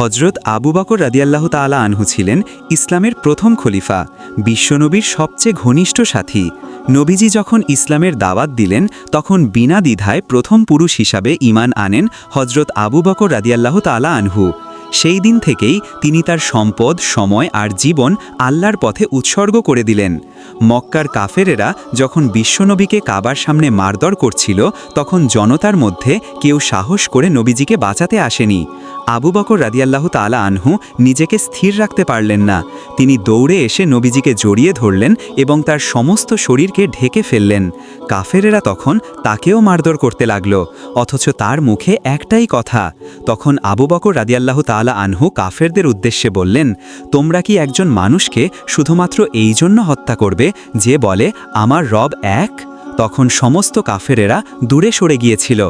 হজরত আবু বকর রাদিয়াল্লাহ তালা আনহু ছিলেন ইসলামের প্রথম খলিফা বিশ্বনবীর সবচেয়ে ঘনিষ্ঠ সাথী। নবীজি যখন ইসলামের দাওয়াত দিলেন, তখন বিনা দ্বিধায় প্রথম পুরুষ হিসাবে ইমান আনেন হজরত আবু বকর রাদিয়াল্লাহ তালা আনহু। সেই দিন থেকেই তিনি তার সম্পদ, সময় আর জীবন আল্লাহর পথে উৎসর্গ করে দিলেন। মক্কার কাফেরেরা যখন বিশ্বনবীকে কাবার সামনে মারধর করছিল, তখন জনতার মধ্যে কেউ সাহস করে নবীজিকে বাঁচাতে আসেনি। আবু বকর রাদিয়াল্লাহ তালা আনহু নিজেকে স্থির রাখতে পারলেন না। তিনি দৌড়ে এসে নবীজিকে জড়িয়ে ধরলেন এবং তার সমস্ত শরীরকে ঢেকে ফেললেন। কাফেরেরা তখন তাকেও মারধর করতে লাগল, অথচ তার মুখে একটাই কথা। তখন আবু বকর রাদিয়াল্লাহ তালা আনহু কাফেরদের উদ্দেশ্যে বললেন, তোমরা কি একজন মানুষকে শুধুমাত্র এই জন্য হত্যা করবে যে বলে, আমার রব এক? তখন সমস্ত কাফেরেরা দূরে সরে গিয়েছিল।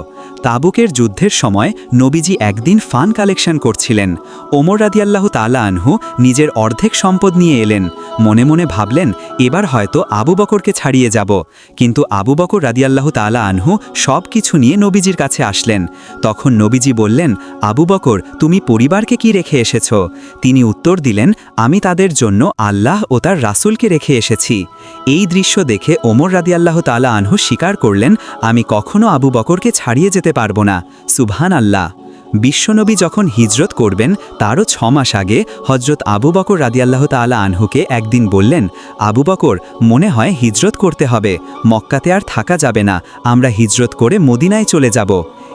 তাবুকের যুদ্ধের সময় নবীজি একদিন ফান কালেকশন করছিলেন। ওমর রাদিয়াল্লাহ তালা আনহু নিজের অর্ধেক সম্পদ নিয়ে এলেন। মনে মনে ভাবলেন, এবার হয়তো আবু বকরকে ছাড়িয়ে যাব। কিন্তু আবু বকর রাদিয়াল্লাহ তালা আনহু সব কিছু নিয়ে নবীজির কাছে আসলেন। তখন নবীজি বললেন, আবু বকর, তুমি পরিবারকে কি রেখে এসেছ? তিনি উত্তর দিলেন, আমি তাদের জন্য আল্লাহ ও তার রাসূলকে রেখে এসেছি। এই দৃশ্য দেখে ওমর রাদিয়াল্লাহ তালা আনহু স্বীকার করলেন, আমি কখনো আবু বকরকে ছাড়িয়ে যেতে পারব না। সুবহান আল্লাহ বিশ্বনবী যখন হিজরত করবেন, তারও ছ মাস আগে হজরত আবু বকর রাদিয়াল্লাহ তালা আনহুকে একদিন বললেন, আবু বকর, মনে হয় হিজরত করতে হবে। মক্কাতে আর থাকা যাবে না। আমরা হিজরত করে মদিনায় চলে যাব।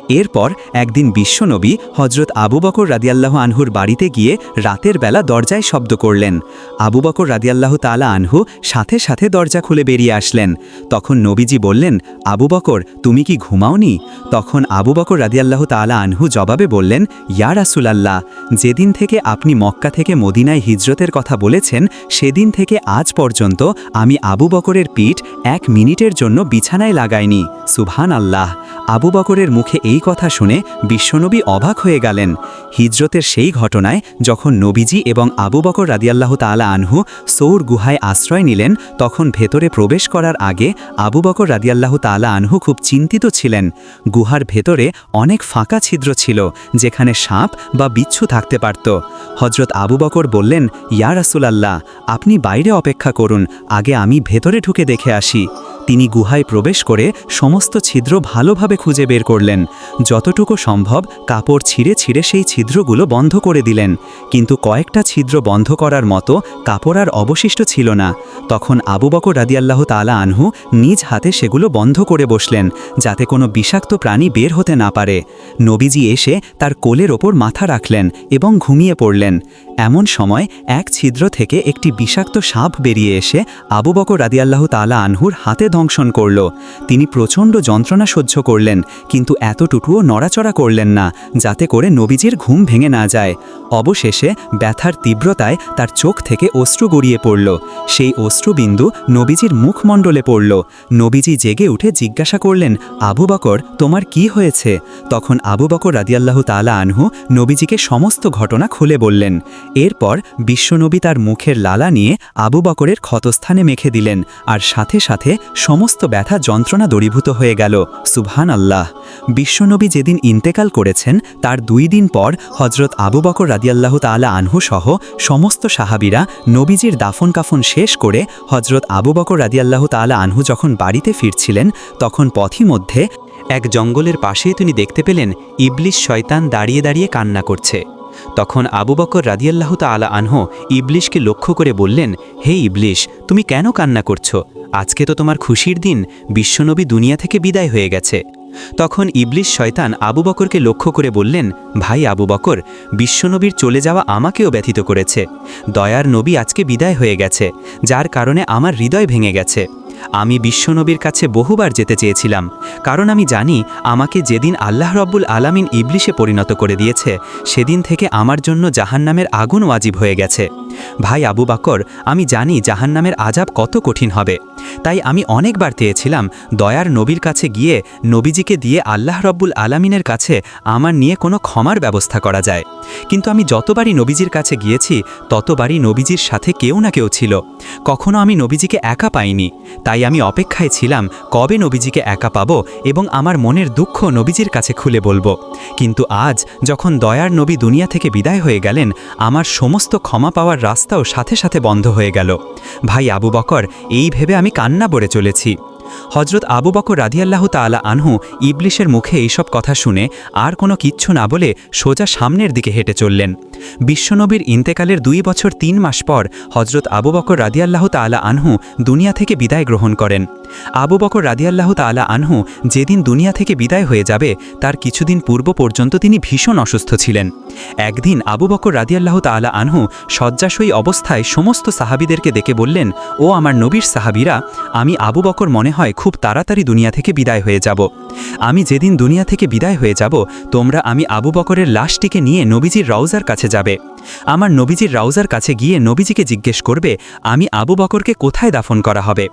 এরপর একদিন বিশ্বনবী হজরত আবু বকর রাদিয়াল্লাহ আনহুর বাড়িতে গিয়ে রাতের বেলা দরজায় শব্দ করলেন। আবু বকর রাদিয়াল্লাহ তালা আনহু সাথে সাথে দরজা খুলে বেরিয়ে আসলেন। তখন নবীজি বললেন, আবু বকর, তুমি কি ঘুমাওনি? তখন আবু বকর রাদিয়াল্লাহ তালা আনহু জবাবে বললেন, ইয়া রাসুলাল্লাহ, যেদিন থেকে আপনি মক্কা থেকে মদিনায় হিজরতের কথা বলেছেন, সেদিন থেকে আজ পর্যন্ত আমি আবু বকরের পিঠ এক মিনিটের জন্য বিছানায় লাগাইনি। সুবহান আল্লাহ আবু বকরের মুখে এই কথা শুনে বিশ্বনবী অবাক হয়ে গেলেন। হিজরতের সেই ঘটনায় যখন নবীজি এবং আবু বকর রাদিয়াল্লাহ তালা আনহু সৌর গুহায় আশ্রয় নিলেন, তখন ভেতরে প্রবেশ করার আগে আবু বকর রাদিয়াল্লাহ তালা আনহু খুব চিন্তিত ছিলেন। গুহার ভেতরে অনেক ফাঁকা ছিদ্র ছিল, যেখানে সাপ বা বিচ্ছু থাকতে পারত। হজরত আবু বকর বললেন, ইয়া রাসুলাল্লাহ, আপনি বাইরে অপেক্ষা করুন, আগে আমি ভেতরে ঢুকে দেখে আসি। তিনি গুহায় প্রবেশ করে সমস্ত ছিদ্র ভালোভাবে খুঁজে বের করলেন। যতটুকু সম্ভব কাপড় ছিঁড়ে ছিঁড়ে সেই ছিদ্রগুলো বন্ধ করে দিলেন। কিন্তু কয়েকটা ছিদ্র বন্ধ করার মতো কাপড় আর অবশিষ্ট ছিল না। তখন আবু বকর রাদিয়াল্লাহ তালা আনহু নিজ হাতে সেগুলো বন্ধ করে বসলেন, যাতে কোনো বিষাক্ত প্রাণী বের হতে না পারে। নবীজি এসে তার কোলের ওপর মাথা রাখলেন এবং ঘুমিয়ে পড়লেন। এমন সময় এক ছিদ্র থেকে একটি বিষাক্ত সাপ বেরিয়ে এসে আবু বকর রাদিয়াল্লাহ তালা আনহুর হাতে দংশন করল। তিনি প্রচণ্ড যন্ত্রণা সহ্য করলেন, কিন্তু এতটুকুও নড়াচড়া করলেন না, যাতে করে নবীজির ঘুম ভেঙে না যায়। অবশেষে ব্যথার তীব্রতায় তার চোখ থেকে অশ্রু গড়িয়ে পড়ল। সেই অশ্রুবিন্দু নবীজির মুখমণ্ডলে পড়ল। নবীজি জেগে উঠে জিজ্ঞাসা করলেন, আবু বকর, তোমার কি হয়েছে? তখন আবু বকর রাদিয়াল্লাহ তালা আনহু নবীজিকে সমস্ত ঘটনা খুলে বললেন। এরপর বিশ্বনবী তার মুখের লালা নিয়ে আবু বকরের ক্ষতস্থানে মেখে দিলেন, আর সাথে সাথে সমস্ত ব্যথা যন্ত্রণা দরীভূত হয়ে গেল। সুবহান আল্লাহ বিশ্বনবী যেদিন ইন্তেকাল করেছেন, তার দুই দিন পর হজরত আবু বকর রাদিয়াল্লাহ তালা আনহু সহ সমস্ত সাহাবিরা নবীজির দাফন কাফন শেষ করে হজরত আবু বকর রাদিয়াল্লাহ তালা আনহু যখন বাড়িতে ফিরছিলেন, তখন পথি মধ্যে এক জঙ্গলের পাশেই তিনি দেখতে পেলেন ইবলিশ শয়তান দাঁড়িয়ে দাঁড়িয়ে কান্না করছে। তখন আবু বকর রাদিয়াল্লাহ তালা আনহ ইবলিশকে লক্ষ্য করে বললেন, হে ইবলিশ, তুমি কেন কান্না করছ? আজকে তো তোমার খুশির দিন, বিশ্বনবী দুনিয়া থেকে বিদায় হয়ে গেছে। তখন ইবলিশ শয়তান আবু বকরকে লক্ষ্য করে বললেন, ভাই আবু বকর, বিশ্বনবীর চলে যাওয়া আমাকেও ব্যথিত করেছে। দয়ার নবী আজকে বিদায় হয়ে গেছে, যার কারণে আমার হৃদয় ভেঙে গেছে। আমি বিশ্বনবীর কাছে বহুবার যেতে চেয়েছিলাম, কারণ আমি জানি আমাকে যেদিন আল্লাহ রব্বুল আলামিন ইবলিশে পরিণত করে দিয়েছে, সেদিন থেকে আমার জন্য জাহান্নামের আগুন ওয়াজিব হয়ে গেছে। ভাই আবু বাকর, আমি জানি জাহান্নামের আজাব কত কঠিন হবে। তাই আমি অনেকবার চেয়েছিলাম দয়ার নবীর কাছে গিয়ে নবীজিকে দিয়ে আল্লাহ রব্বুল আলামিনের কাছে আমার নিয়ে কোনো ক্ষমার ব্যবস্থা করা যায়। কিন্তু আমি যতবারই নবীজির কাছে গিয়েছি, ততবারই নবীজির সাথে কেউ না কেউ ছিল। কখনো আমি নবীজিকে একা পাইনি। তাই আমি অপেক্ষায় ছিলাম, কবে নবীজিকে একা পাবো এবং আমার মনের দুঃখ নবীজির কাছে খুলে বলব। কিন্তু আজ যখন দয়ার নবী দুনিয়া থেকে বিদায় হয়ে গেলেন, আমার সমস্ত ক্ষমা পাওয়ার রাস্তাও সাথে সাথে বন্ধ হয়ে গেল। ভাই আবু বকর, এই ভেবে আমি কান্না বড়ে চলেছি। হজরত আবু বকর রাধিয়াল্লাহ তালা আনহু ইবলিশের মুখে এইসব কথা শুনে আর কোনো কিচ্ছু না বলে সোজা সামনের দিকে হেঁটে চললেন। বিশ্বনবীর ইন্তেকালের দুই বছর তিন মাস পর হজরত আবু বকর রাদিয়াল্লাহ তালা আনহু দুনিয়া থেকে বিদায় গ্রহণ করেন। আবু বকর রাদিয়াল্লাহ তাআলা আনহু যেদিন দুনিয়া থেকে বিদায় হয়ে যাবে, তার কিছুদিন পূর্ব পর্যন্ত তিনি ভীষণ অসুস্থ ছিলেন। একদিন আবু বকর রাদিয়াল্লাহ তাআলা আনহু শয্যাশয়ী অবস্থায় সমস্ত সাহাবিদেরকে দেখে বললেন, ও আমার নবীর সাহাবিরা, আমি আবু বকর মনে হয় খুব তাড়াতাড়ি দুনিয়া থেকে বিদায় হয়ে যাব। আমি যেদিন দুনিয়া থেকে বিদায় হয়ে যাব, তোমরা আমি আবু বকরের লাশটিকে নিয়ে নবীজির রওজার কাছে যাবে। আমার নবীজির রাউজার কাছে গিয়ে নবীজিকে জিজ্ঞেস করবে, আমি আবু বকরকে কোথায় দাফন করা হবে?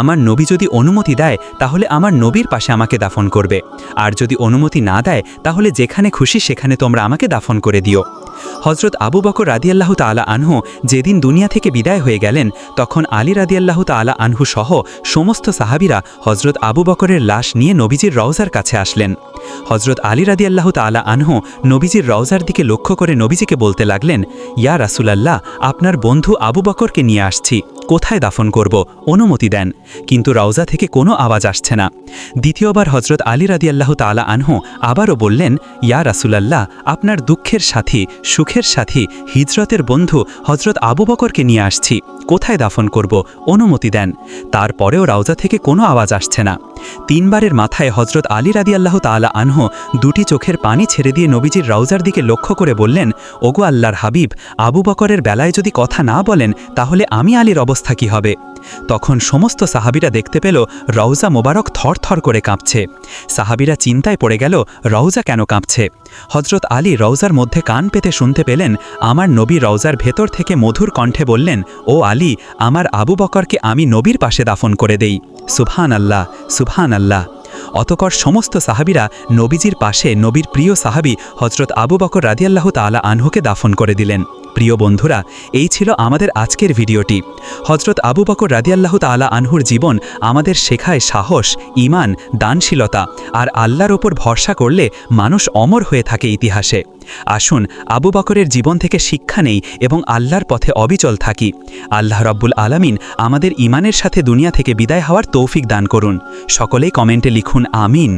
আমার নবী যদি অনুমতি দেয়, তাহলে আমার নবীর পাশে আমাকে দাফন করবে। আর যদি অনুমতি না দেয়, তাহলে যেখানে খুশি সেখানে তোমরা আমাকে দাফন করে দিও। হজরত আবু বকর রাদিয়াল্লাহ তালা আনহু যেদিন দুনিয়া থেকে বিদায় হয়ে গেলেন, তখন আলী রাদিয়াল্লাহ তালা আনহু সহ সমস্ত সাহাবিরা হজরত আবু বকরের লাশ নিয়ে নবীজির রওজার কাছে আসলেন। হজরত আলী রাদিয়াল্লাহ তালা আনহু নবীজির রওজার দিকে লক্ষ্য করে নবীজিকে বলতে লাগলেন ইয়া রাসুলাল্লাহ আপনার বন্ধু আবু বকরকে নিয়ে আসছি। কোথায় দাফন করব? অনুমতি দেন। কিন্তু রওজা থেকে কোনো আওয়াজ আসছে না। দ্বিতীয়বার হজরত আলী রাদিয়াল্লাহ তালা আনহু আবারও বললেন, ইয়া রাসুলাল্লাহ, আপনার দুঃখের সাথী, সুখের সাথী, হিজরতের বন্ধু হজরত আবু বকরকে নিয়ে আসছি। কোথায় দাফন করব? অনুমতি দেন। তারপরেও রাউজা থেকে কোনো আওয়াজ আসছে না। তিনবারের মাথায় হজরত আলী রাদি আল্লাহ তালা আনহ দুটি চোখের পানি ছেড়ে দিয়ে নবীজির রাউজার দিকে লক্ষ্য করে বললেন, ওগো আল্লাহর হাবিব, আবু বকরের বেলায় যদি কথা না বলেন, তাহলে আমি আলীর অবস্থা কি হবে? তখন সমস্ত সাহাবিরা দেখতে পেল রওজা মোবারক থরথর করে কাঁপছে। সাহাবিরা চিন্তায় পড়ে গেল, রওজা কেন কাঁপছে? হজরত আলী রওজার মধ্যে কান পেতে শুনতে পেলেন, আমার নবী রওজার ভেতর থেকে মধুর কণ্ঠে বললেন, ও আলী, আমার আবু বকরকে আমি নবীর পাশে দাফন করে দেই। সুবহান আল্লাহ সুবহান আল্লাহ অতকর সমস্ত সাহাবিরা নবীজির পাশে নবীর প্রিয় সাহাবি হজরত আবু বকর রাদিয়াল্লাহ তালা আনহুকে দাফন করে দিলেন। প্রিয় বন্ধুরা, এই ছিল আমাদের আজকের ভিডিওটি। হজরত আবু বকর রাদিয়াল্লাহ তালা আনহুর জীবন আমাদের শেখায় সাহস ইমান দানশীলতা আর আল্লাহর ওপর ভরসা করলে মানুষ অমর হয়ে থাকে ইতিহাসে। আসুন, আবু বকরের জীবন থেকে শিক্ষা নেই এবং আল্লাহর পথে অবিচল থাকি। আল্লাহ রব্বুল আলামিন আমাদের ইমানের সাথে দুনিয়া থেকে বিদায় হওয়ার তৌফিক দান করুন। সকলেই কমেন্টে লিখুন, আমিন।